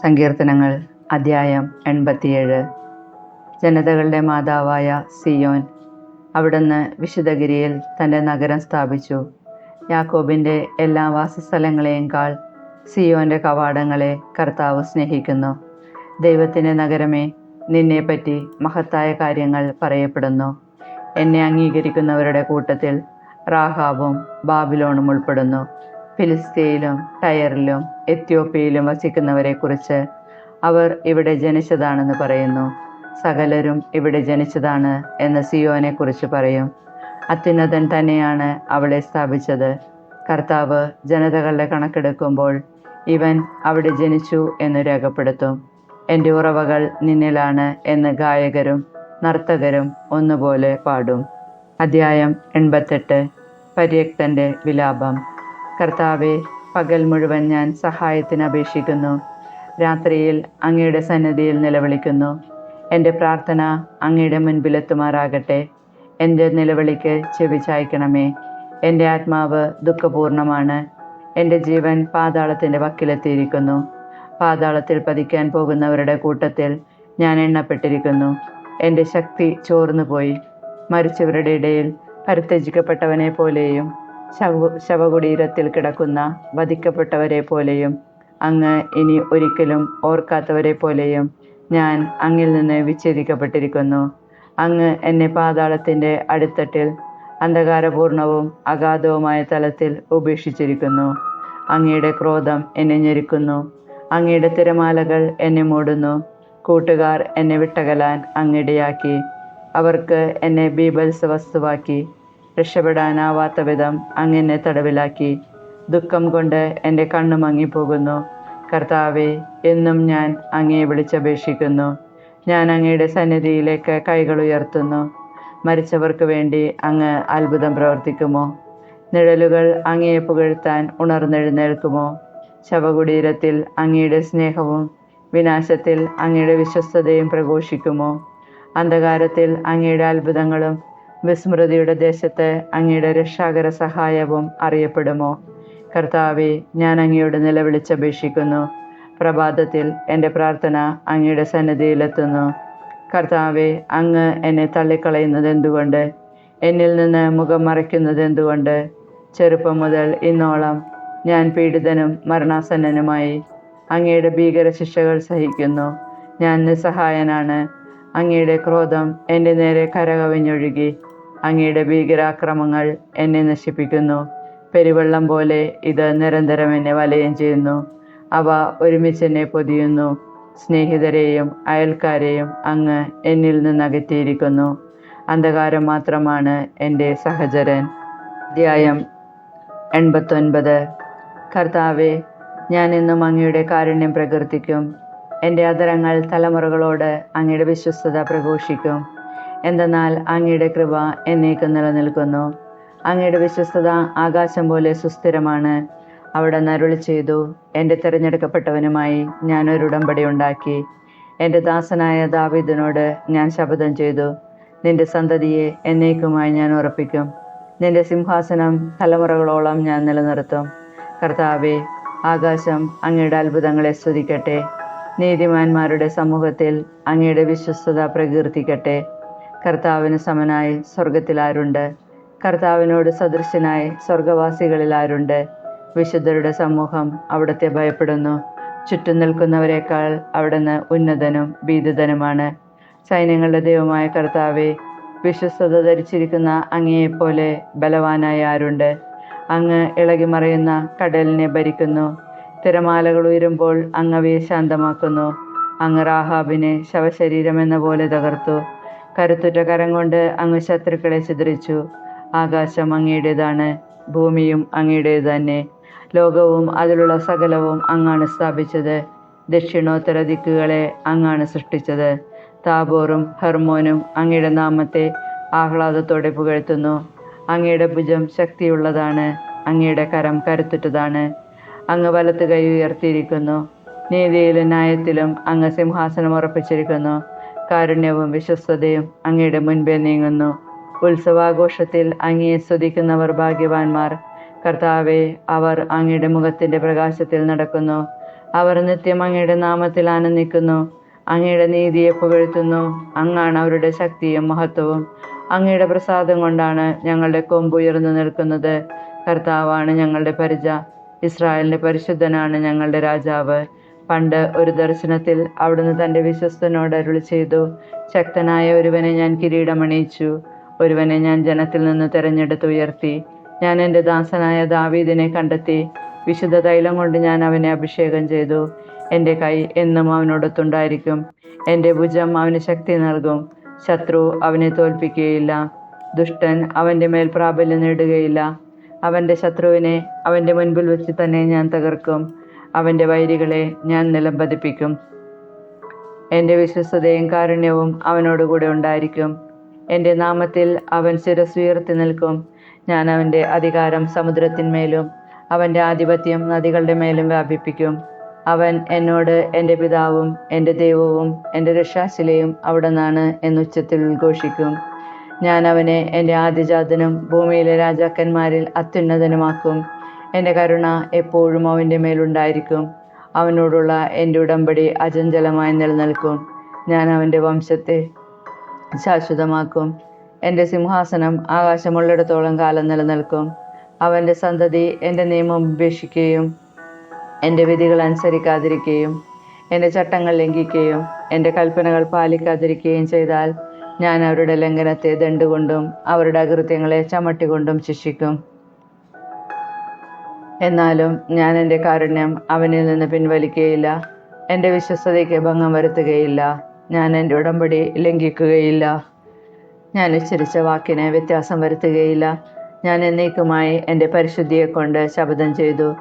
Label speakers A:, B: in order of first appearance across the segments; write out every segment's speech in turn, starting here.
A: സങ്കീർത്തനങ്ങൾ അധ്യായം എൺപത്തിയേഴ്. ജനതകളുടെ മാതാവായ സിയോൻ അവിടുന്ന് വിശുദ്ധഗിരിയിൽ തന്റെ നഗരം സ്ഥാപിച്ചു. യാക്കോബിന്റെ എല്ലാ വാസസ്ഥലങ്ങളെയേക്കാൾ സിയോന്റെ കവാടങ്ങളെ കർത്താവ് സ്നേഹിക്കുന്നു. ദൈവത്തിന്റെ നഗരമേ നിന്നെപ്പറ്റി മഹത്തായ കാര്യങ്ങൾ പറയപ്പെടുന്നു. എന്നെ അംഗീകരിക്കുന്നവരുടെ കൂട്ടത്തിൽ റാഹാബും ബാബിലോണും ഉൾപ്പെടുന്നു. ഫിലിസ്തീനിലും ടയറിലും എത്യോപ്യയിലും വസിക്കുന്നവരെക്കുറിച്ച് അവർ ഇവിടെ ജനിച്ചതാണെന്ന് പറയുന്നു. സകലരും ഇവിടെ ജനിച്ചതാണ് എന്ന് സിയോനെക്കുറിച്ച് പറയും. അത്യുന്നതൻ തന്നെയാണ് അവളെ സ്ഥാപിച്ചത്. കർത്താവ് ജനതകളുടെ കണക്കെടുക്കുമ്പോൾ ഇവൻ അവിടെ ജനിച്ചു എന്ന് രേഖപ്പെടുത്തും. എന്റെ ഉറവകൾ നിന്നിലാണ് എന്ന് ഗായകരും നർത്തകരും ഒന്നുപോലെ പാടും. അധ്യായം എൺപത്തെട്ട്. പര്യക്തന്റെ വിലാപം. കർത്താവെ പകൽ മുഴുവൻ ഞാൻ സഹായത്തിന് അപേക്ഷിക്കുന്നു. രാത്രിയിൽ അങ്ങയുടെ സന്നിധിയിൽ നിലവിളിക്കുന്നു. എന്റെ പ്രാർത്ഥന അങ്ങയുടെ മുൻപിലെത്തുമാറാകട്ടെ. എന്റെ നിലവിളിക്ക് ചെവി ചായ്ക്കണമേ. എന്റെ ആത്മാവ് ദുഃഖപൂർണമാണ്. എന്റെ ജീവൻ പാതാളത്തിന്റെ വക്കിലെത്തിയിരിക്കുന്നു. പാതാളത്തിൽ പതിക്കാൻ പോകുന്നവരുടെ കൂട്ടത്തിൽ ഞാൻ എണ്ണപ്പെട്ടിരിക്കുന്നു. എന്റെ ശക്തി ചോർന്നുപോയി. മരിച്ചവരുടെ ഇടയിൽ പരിത്യജിക്കപ്പെട്ടവനെ പോലെയും ശവ ശവകുടീരത്തിൽ കിടക്കുന്ന വധിക്കപ്പെട്ടവരെ പോലെയും അങ്ങ് ഇനി ഒരിക്കലും ഓർക്കാത്തവരെ പോലെയും ഞാൻ അങ്ങിൽ നിന്ന് വിച്ഛേദിക്കപ്പെട്ടിരിക്കുന്നു. അങ്ങ് എന്നെ പാതാളത്തിന്റെ അടിത്തട്ടിൽ അന്ധകാരപൂർണവും അഗാധവുമായ തലത്തിൽ ഉപേക്ഷിച്ചിരിക്കുന്നു. അങ്ങയുടെ ക്രോധം എന്നെ ഞെരുക്കുന്നു. അങ്ങയുടെ തിരമാലകൾ എന്നെ മൂടുന്നു. കൂട്ടുകാർ എന്നെ വിട്ടകലാൻ അങ്ങിടയാക്കി അവർക്ക് എന്നെ ബീഭത്സ വസ്തുവാക്കി രക്ഷപ്പെടാനാവാത്ത വിധം അങ്ങനെ തടവിലാക്കി. ദുഃഖം കൊണ്ട് എന്റെ കണ്ണു മങ്ങിപ്പോകുന്നു. കർത്താവെ എന്നും ഞാൻ അങ്ങയെ വിളിച്ചപേക്ഷിക്കുന്നു. ഞാൻ അങ്ങയുടെ സന്നിധിയിലേക്ക് കൈകൾ ഉയർത്തുന്നു. മരിച്ചവർക്ക് വേണ്ടി അങ്ങ് അത്ഭുതം പ്രവർത്തിക്കുമോ? നിഴലുകൾ അങ്ങയെ പുകഴ്ത്താൻ ഉണർന്നെഴുന്നേൽക്കുമോ? ശവകുടീരത്തിൽ അങ്ങയുടെ സ്നേഹവും വിനാശത്തിൽ അങ്ങയുടെ വിശ്വസ്തതയും പ്രഘോഷിക്കുമോ? അന്ധകാരത്തിൽ അങ്ങയുടെ അത്ഭുതങ്ങളും വിസ്മൃതിയുടെ ദേശത്ത് അങ്ങയുടെ രക്ഷാകര സഹായവും അറിയപ്പെടുമോ? കർത്താവെ ഞാൻ അങ്ങയോട് നിലവിളിച്ചപേക്ഷിക്കുന്നു. പ്രഭാതത്തിൽ എന്റെ പ്രാർത്ഥന അങ്ങയുടെ സന്നിധിയിലെത്തുന്നു. കർത്താവെ അങ്ങ് എന്നെ തള്ളിക്കളയുന്നത് എന്തുകൊണ്ട്? എന്നിൽ നിന്ന് മുഖം മറയ്ക്കുന്നത് എന്തുകൊണ്ട്? ചെറുപ്പം മുതൽ ഇന്നോളം ഞാൻ പീഡിതനും മരണാസന്നനുമായി അങ്ങയുടെ ഭീകര ശിക്ഷകൾ സഹിക്കുന്നു. ഞാൻ നിസ്സഹായനാണ്. അങ്ങയുടെ ക്രോധം എന്റെ നേരെ കരകവിഞ്ഞൊഴുകി. അങ്ങയുടെ ഭീകരാക്രമങ്ങൾ എന്നെ നശിപ്പിക്കുന്നു. പെരുവെള്ളം പോലെ ഇത് നിരന്തരം എന്നെ വലയം ചെയ്യുന്നു. അവ ഒരുമിച്ച് എന്നെ പൊതിയുന്നു. സ്നേഹിതരെയും അയൽക്കാരെയും അങ്ങ് എന്നിൽ നിന്ന് അകറ്റിയിരിക്കുന്നു. അന്ധകാരം മാത്രമാണ് എന്റെ സഹചരൻ. അധ്യായം എൺപത്തൊൻപത്. കർത്താവെ ഞാൻ ഇന്നും അങ്ങയുടെ കാരുണ്യം പ്രകീർത്തിക്കും. എന്റെ അതരങ്ങൾ തലമുറകളോട് അങ്ങയുടെ വിശ്വസ്തത പ്രഘോഷിക്കും. എന്തെന്നാൽ അങ്ങയുടെ കൃപ എന്നേക്കും നിലനിൽക്കുന്നു. അങ്ങയുടെ വിശ്വസ്തത ആകാശം പോലെ സുസ്ഥിരമാണ്. അവിടെ നരുളി ചെയ്തു എന്റെ തിരഞ്ഞെടുക്കപ്പെട്ടവനുമായി ഞാൻ ഒരു ഉടമ്പടി ഉണ്ടാക്കി. എന്റെ ദാസനായ ദാവീദിനോട് ഞാൻ ശപഥം ചെയ്തു. നിന്റെ സന്തതിയെ എന്നേക്കുമായി ഞാൻ ഉറപ്പിക്കും. നിന്റെ സിംഹാസനം തലമുറകളോളം ഞാൻ നിലനിർത്തും. കർത്താവെ ആകാശം അങ്ങയുടെ അത്ഭുതങ്ങളെ സ്തുതിക്കട്ടെ. നീതിമാന്മാരുടെ സമൂഹത്തിൽ അങ്ങയുടെ വിശ്വസ്തത പ്രകീർത്തിക്കട്ടെ. കർത്താവിന് സമനായി സ്വർഗത്തിൽ ആരുണ്ട് കർത്താവിനോട് സദൃശനായി സ്വർഗവാസികളിൽ ആരുണ്ട് വിശുദ്ധരുടെ സമൂഹം അവിടത്തെ ഭയപ്പെടുന്നു. ചുറ്റും നിൽക്കുന്നവരെക്കാൾ അവിടുന്ന് ഉന്നതനും ഭീതിതനുമാണ്. സൈന്യങ്ങളുടെ ദൈവമായ കർത്താവെ വിശ്വസ്തത ധരിച്ചിരിക്കുന്ന അങ്ങയെപ്പോലെ ബലവാനായ ആരുണ്ട്? അങ്ങ് ഇളകിമറയുന്ന കടലിനെ ഭരിക്കുന്നു. തിരമാലകൾ ഉയരുമ്പോൾ അങ്ങവയെ ശാന്തമാക്കുന്നു. അങ്ങ് റാഹാബിനെ ശവശരീരം എന്ന പോലെ തകർത്തു. കരുത്തുറ്റ കരം കൊണ്ട് അങ്ങ് ശത്രുക്കളെ ചിതറിച്ചു. ആകാശം അങ്ങയുടേതാണ് ഭൂമിയും അങ്ങയുടേത് തന്നെ. ലോകവും അതിലുള്ള സകലവും അങ്ങാണ് സ്ഥാപിച്ചത്. ദക്ഷിണോത്തര ദിക്കുകളെ അങ്ങാണ് സൃഷ്ടിച്ചത്. താബോറും ഹെർമോനും അങ്ങയുടെ നാമത്തെ ആഹ്ലാദത്തോടെ പുകഴ്ത്തുന്നു. അങ്ങയുടെ ഭുജം ശക്തിയുള്ളതാണ് അങ്ങയുടെ കരം കരുത്തുറ്റതാണ്. അങ്ങ് വലത്ത് കൈ ഉയർത്തിയിരിക്കുന്നു. നീതിയിലും ന്യായത്തിലും അങ്ങ് സിംഹാസനം ഉറപ്പിച്ചിരിക്കുന്നു. കാരുണ്യവും വിശ്വസ്തതയും അങ്ങയുടെ മുൻപേ നീങ്ങുന്നു. ഉത്സവാഘോഷത്തിൽ അങ്ങയെ സ്തുതിക്കുന്നവർ ഭാഗ്യവാന്മാർ. കർത്താവെ അവർ അങ്ങയുടെ മുഖത്തിന്റെ പ്രകാശത്തിൽ നടക്കുന്നു. അവർ നിത്യം അങ്ങയുടെ നാമത്തിൽ ആനന്ദിക്കുന്നു. അങ്ങയുടെ നീതിയെ പുകഴ്ത്തുന്നു. അങ്ങാണ് അവരുടെ ശക്തിയും മഹത്വവും. അങ്ങയുടെ പ്രസാദം കൊണ്ടാണ് ഞങ്ങളുടെ കൊമ്പ് ഉയർന്നു നിൽക്കുന്നത്. കർത്താവാണ് ഞങ്ങളുടെ പരിച. ഇസ്രായേലിന്റെ പരിശുദ്ധനാണ് ഞങ്ങളുടെ രാജാവ്. പണ്ട് ഒരു ദർശനത്തിൽ അവിടുന്ന് തന്റെ വിശ്വസ്തനോട് അരുളി ചെയ്തു ശക്തനായ ഒരുവനെ ഞാൻ കിരീടമണിയിച്ചു ഒരുവനെ ഞാൻ ജനത്തിൽ നിന്ന് തെരഞ്ഞെടുത്ത് ഉയർത്തി. ഞാൻ എന്റെ ദാസനായ ദാവീദിനെ കണ്ടെത്തി വിശുദ്ധ തൈലം കൊണ്ട് ഞാൻ അവനെ അഭിഷേകം ചെയ്തു. എന്റെ കൈ എന്നും അവനോടൊത്തുണ്ടായിരിക്കും. എന്റെ ഭുജം അവന് ശക്തി നൽകും. ശത്രു അവനെ തോൽപ്പിക്കുകയില്ല. ദുഷ്ടൻ അവന്റെ മേൽ പ്രാബല്യം നേടുകയില്ല. അവന്റെ ശത്രുവിനെ അവന്റെ മുൻപിൽ വെച്ച് തന്നെ ഞാൻ തകർക്കും. അവന്റെ വൈരികളെ ഞാൻ നിലംപതിപ്പിക്കും. എന്റെ വിശ്വസ്തതയും കാരുണ്യവും അവനോടുകൂടെ ഉണ്ടായിരിക്കും. എന്റെ നാമത്തിൽ അവൻ ശിരസുയർത്തി നിൽക്കും. ഞാൻ അവന്റെ അധികാരം സമുദ്രത്തിന്മേലും അവന്റെ ആധിപത്യം നദികളുടെ മേലും വ്യാപിപ്പിക്കും. അവൻ എന്നോട് എന്റെ പിതാവും എന്റെ ദൈവവും എന്റെ രക്ഷാശിലയും അവിടെ നിന്നാണ് എന്നുച്ചത്തിൽ ഉദ്ഘോഷിക്കും. ഞാൻ അവനെ എന്റെ ആദ്യജാതനും ഭൂമിയിലെ രാജാക്കന്മാരിൽ അത്യുന്നതനുമാക്കും. എന്റെ കരുണ എപ്പോഴും അവന്റെ മേലുണ്ടായിരിക്കും. അവനോടുള്ള എന്റെ ഉടമ്പടി അചഞ്ചലമായി നിലനിൽക്കും. ഞാൻ അവന്റെ വംശത്തെ ശാശ്വതമാക്കും. എന്റെ സിംഹാസനം ആകാശമുള്ളിടത്തോളം കാലം നിലനിൽക്കും. അവന്റെ സന്തതി എന്റെ നിയമം ഉപേക്ഷിക്കുകയും എന്റെ വിധികൾ അനുസരിക്കാതിരിക്കുകയും എന്റെ ചട്ടങ്ങൾ ലംഘിക്കുകയും എന്റെ കൽപ്പനകൾ പാലിക്കാതിരിക്കുകയും ചെയ്താൽ ഞാൻ അവരുടെ ലംഘനത്തെ ദണ്ടുകൊണ്ടും അവരുടെ അകൃത്യങ്ങളെ ചമട്ടികൊണ്ടും ശിക്ഷിക്കും. എന്നാലും ഞാൻ എന്റെ കാരുണ്യം അവനിൽ നിന്ന് പിൻവലിക്കുകയില്ല എന്റെ വിശ്വസ്തതയ്ക്ക് ഭംഗം വരുത്തുകയില്ല. ഞാൻ എന്റെ ഉടമ്പടി ലംഘിക്കുകയില്ല. ഞാൻ ഉച്ചരിച്ച വാക്കിന് വ്യത്യാസം വരുത്തുകയില്ല. ഞാൻ എന്നേക്കുമായി എന്റെ പരിശുദ്ധിയെ കൊണ്ട് ശപഥം ചെയ്തു.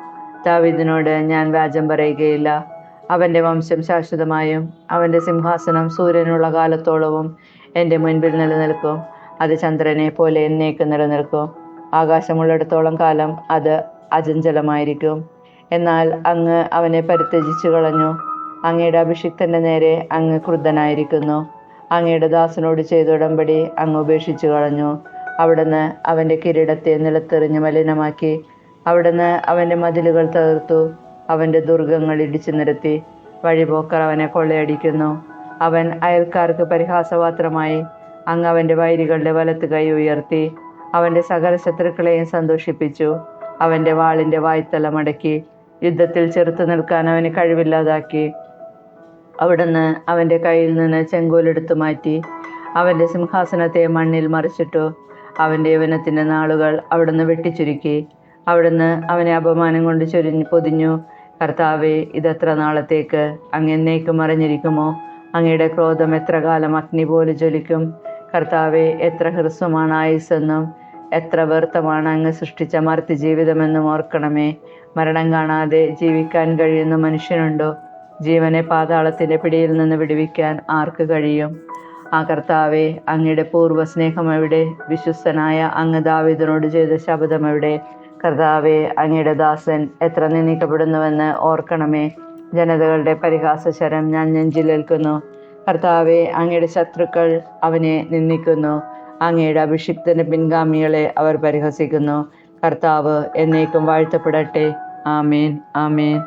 A: ദാവിദിനോട് ഞാൻ വ്യാജം പറയുകയില്ല. അവന്റെ വംശം ശാശ്വതമായും അവന്റെ സിംഹാസനം സൂര്യനുള്ള കാലത്തോളവും എന്റെ മുൻപിൽ നിലനിൽക്കും. അത് ചന്ദ്രനെ പോലെ എന്നേക്കും നിലനിൽക്കും. ആകാശമുള്ളിടത്തോളം കാലം അത് അചഞ്ചലമായിരിക്കും. എന്നാൽ അങ്ങ് അവനെ പരിത്യജിച്ചു കളഞ്ഞു. അങ്ങയുടെ അഭിഷിക്തന്റെ നേരെ അങ്ങ് ക്രുദ്ധനായിരിക്കുന്നു. അങ്ങയുടെ ദാസനോട് ചെയ്ത ഉടമ്പടി അങ്ങ് ഉപേക്ഷിച്ചു കളഞ്ഞു. അവിടുന്ന് അവന്റെ കിരീടത്തെ നിലത്തെറിഞ്ഞ് മലിനമാക്കി. അവിടുന്ന് അവന്റെ മതിലുകൾ തകർത്തു. അവന്റെ ദുർഗങ്ങൾ ഇടിച്ചു നിരത്തി. വഴിപോക്കർ അവനെ കൊള്ളയടിക്കുന്നു. അവൻ അയൽക്കാർക്ക് പരിഹാസപാത്രമായി അങ്ങ് അവന്റെ വൈരികളുടെ വലത്ത് കൈ ഉയർത്തി. അവന്റെ സകല ശത്രുക്കളെയും സന്തോഷിപ്പിച്ചു. അവന്റെ വാളിന്റെ വായ്ത്തല മടക്കി യുദ്ധത്തിൽ ചെറുത്തു നിൽക്കാൻ അവന് കഴിവില്ലാതാക്കി. അവിടുന്ന് അവന്റെ കയ്യിൽ നിന്ന് ചെങ്കോലെടുത്തു മാറ്റി അവന്റെ സിംഹാസനത്തെ മണ്ണിൽ മറിച്ചിട്ടു അവന്റെ യവനത്തിന്റെ നാളുകൾ അവിടുന്ന് വെട്ടിച്ചുരുക്കി. അവിടുന്ന് അവനെ അപമാനം കൊണ്ട് ചൊരിഞ്ഞ് പൊതിഞ്ഞു. കർത്താവെ ഇതെത്ര നാളത്തേക്ക്? അങ്ങെന്നേക്ക് മറിഞ്ഞിരിക്കുമോ അങ്ങയുടെ ക്രോധം എത്ര കാലം അഗ്നി പോലെ ജ്വലിക്കും? കർത്താവെ എത്ര ഹ്രസ്വമാണ് ആയുസ്സെന്നും എത്ര വ്യർത്ഥമാണ് അങ്ങ് സൃഷ്ടിച്ച മർത്തി ജീവിതമെന്നും ഓർക്കണമേ. മരണം കാണാതെ ജീവിക്കാൻ കഴിയുന്ന മനുഷ്യനുണ്ടോ? ജീവനെ പാതാളത്തിന്റെ പിടിയിൽ നിന്ന് വിടുവിക്കാൻ ആർക്ക് കഴിയും? ആ കർത്താവെ അങ്ങയുടെ പൂർവ സ്നേഹം എവിടെ? വിശ്വസ്തനായ അങ്ങ് ദാവിദനോട് ചെയ്ത ശബ്ദം എവിടെ? കർത്താവെ അങ്ങയുടെ ദാസൻ എത്ര നിന്ദിക്കപ്പെടുന്നുവെന്ന് ഓർക്കണമേ. ജനതകളുടെ പരിഹാസശരം ഞാൻ നെഞ്ചിലേൽക്കുന്നു കർത്താവെ അങ്ങയുടെ ശത്രുക്കൾ അവനെ നിന്ദിക്കുന്നു. അങ്ങയുടെ അഭിഷിക്തന്റെ പിൻഗാമികളെ അവർ പരിഹസിക്കുന്നു. കർത്താവ് എന്നേക്കും വാഴ്ത്തപ്പെടട്ടെ. ആമേൻ ആമേൻ.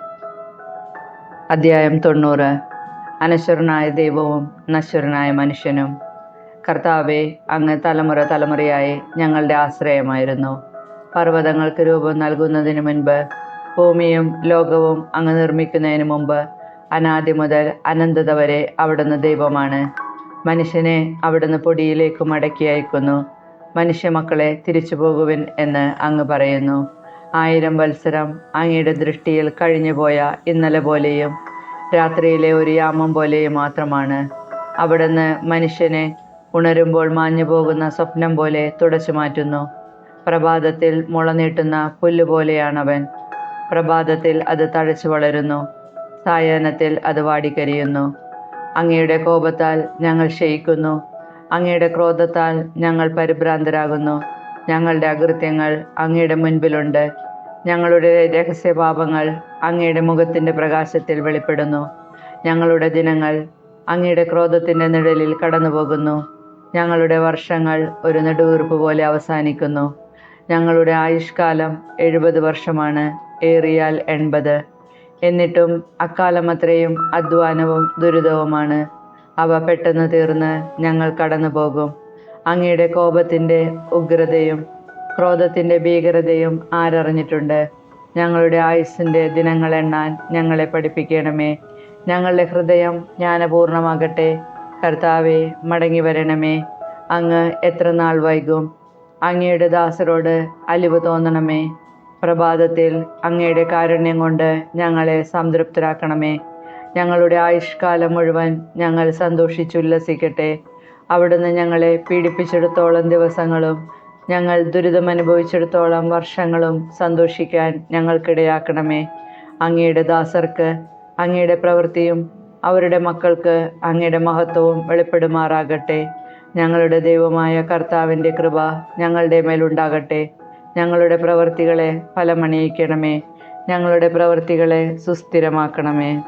A: അധ്യായം തൊണ്ണൂറ്. അനശ്വരനായ ദൈവവും നശ്വരനായ മനുഷ്യനും. കർത്താവെ അങ്ങ് തലമുറ തലമുറയായി ഞങ്ങളുടെ ആശ്രയമായിരുന്നു. പർവതങ്ങൾക്ക് രൂപം നൽകുന്നതിന് മുൻപ് ഭൂമിയും ലോകവും അങ്ങ് നിർമ്മിക്കുന്നതിന് മുമ്പ് അനാദി മുതൽ അനന്തത വരെ അവിടുന്ന് ദൈവമാണ്. മനുഷ്യനെ അവിടുന്ന് പൊടിയിലേക്ക് മടക്കി അയക്കുന്നു. മനുഷ്യമക്കളെ തിരിച്ചു പോകുവിൻ എന്ന് അങ്ങ് പറയുന്നു. ആയിരം വത്സരം അങ്ങയുടെ ദൃഷ്ടിയിൽ കഴിഞ്ഞുപോയ ഇന്നലെ പോലെയും രാത്രിയിലെ ഒരു യാമം പോലെയും മാത്രമാണ്. അവിടുന്ന് മനുഷ്യനെ ഉണരുമ്പോൾ മാഞ്ഞു പോകുന്ന സ്വപ്നം പോലെ തുടച്ചു മാറ്റുന്നു. പ്രഭാതത്തിൽ മുള നീട്ടുന്ന പുല്ലുപോലെയാണവൻ പ്രഭാതത്തിൽ അത് തഴച്ചു വളരുന്നു. സായാഹ്നത്തിൽ അത് വാടിക്കരിയുന്നു. അങ്ങയുടെ കോപത്താൽ ഞങ്ങൾ ക്ഷയിക്കുന്നു. അങ്ങയുടെ ക്രോധത്താൽ ഞങ്ങൾ പരിഭ്രാന്തരാകുന്നു. ഞങ്ങളുടെ അകൃത്യങ്ങൾ അങ്ങയുടെ മുൻപിലുണ്ട്. ഞങ്ങളുടെ രഹസ്യപാപങ്ങൾ അങ്ങയുടെ മുഖത്തിന്റെ പ്രകാശത്തിൽ വെളിപ്പെടുന്നു. ഞങ്ങളുടെ ദിനങ്ങൾ അങ്ങയുടെ ക്രോധത്തിന്റെ നിഴലിൽ കടന്നുപോകുന്നു. ഞങ്ങളുടെ വർഷങ്ങൾ ഒരു നെടുവീർപ്പ് പോലെ അവസാനിക്കുന്നു. ഞങ്ങളുടെ ആയുഷ്കാലം എഴുപത് വർഷമാണ്. ഏറിയാൽ എൺപത്. എന്നിട്ടും അക്കാലം അത്രയും അധ്വാനവും ദുരിതവുമാണ്. അവ പെട്ടെന്ന് തീർന്ന് ഞങ്ങൾ കടന്നു പോകും അങ്ങയുടെ കോപത്തിന്റെ ഉഗ്രതയും ക്രോധത്തിന്റെ ഭീകരതയും ആരറിഞ്ഞിട്ടുണ്ട്. ഞങ്ങളുടെ ആയുസ്സിന്റെ ദിനങ്ങൾ എണ്ണാൻ ഞങ്ങളെ പഠിപ്പിക്കണമേ. ഞങ്ങളുടെ ഹൃദയം ജ്ഞാനപൂർണമാകട്ടെ. കർത്താവെ മടങ്ങി വരണമേ. അങ്ങ് എത്ര നാൾ വൈകും. അങ്ങയുടെ ദാസരോട് അലിവ് തോന്നണമേ. പ്രഭാതത്തിൽ അങ്ങയുടെ കാരുണ്യം കൊണ്ട് ഞങ്ങളെ സംതൃപ്തരാക്കണമേ. ഞങ്ങളുടെ ആയുഷ്കാലം മുഴുവൻ ഞങ്ങൾ സന്തോഷിച്ചുല്ലസിക്കട്ടെ അവിടുന്ന് ഞങ്ങളെ പീഡിപ്പിച്ചെടുത്തോളം ദിവസങ്ങളും ഞങ്ങൾ ദുരിതമനുഭവിച്ചെടുത്തോളം വർഷങ്ങളും സന്തോഷിക്കാൻ ഞങ്ങൾക്കിടയാക്കണമേ. അങ്ങയുടെ ദാസർക്ക് അങ്ങയുടെ പ്രവൃത്തിയും അവരുടെ മക്കൾക്ക് അങ്ങയുടെ മഹത്വവും വെളിപ്പെടുമാറാകട്ടെ. ഞങ്ങളുടെ ദൈവമായ കർത്താവിന്റെ കൃപ ഞങ്ങളുടെ മേലുണ്ടാകട്ടെ. ഞങ്ങളുടെ പ്രവർത്തികളെ ഫലമണിയിക്കണമേ. ഞങ്ങളുടെ പ്രവർത്തികളെ സുസ്ഥിരമാക്കണമേ.